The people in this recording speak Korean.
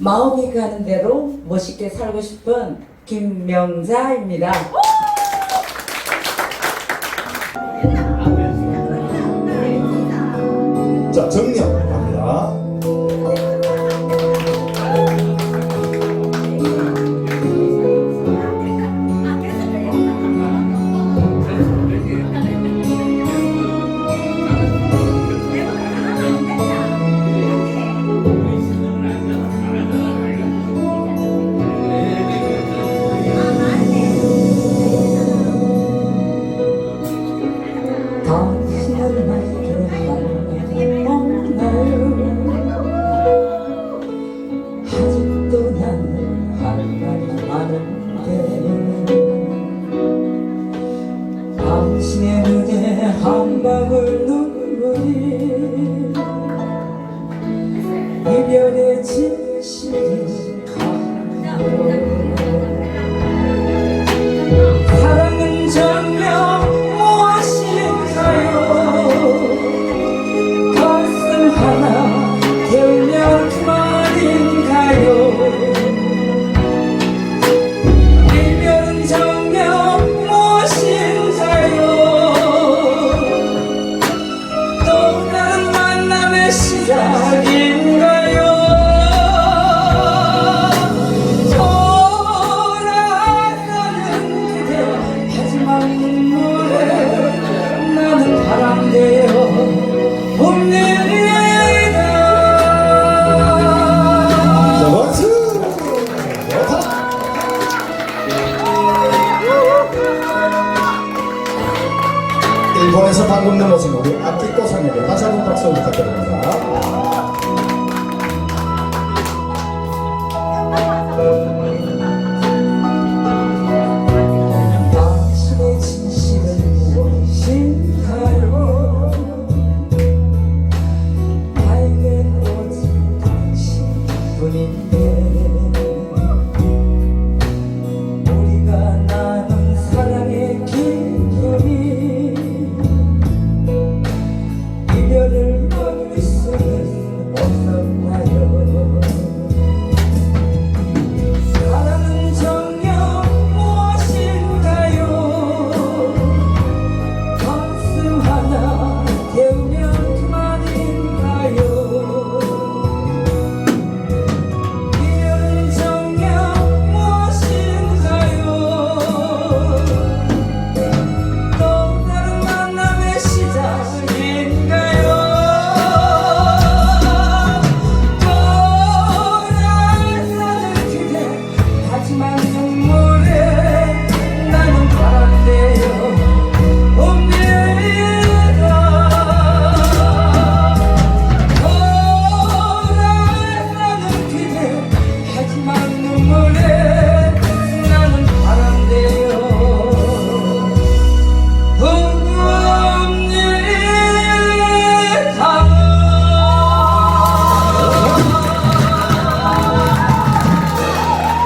마음이 가는 대로 멋있게 살고 싶은 김명자입니다. 일본에서 방금 넘어진 우리 아키코 상에게 다시 한번 박수 부탁드립니다.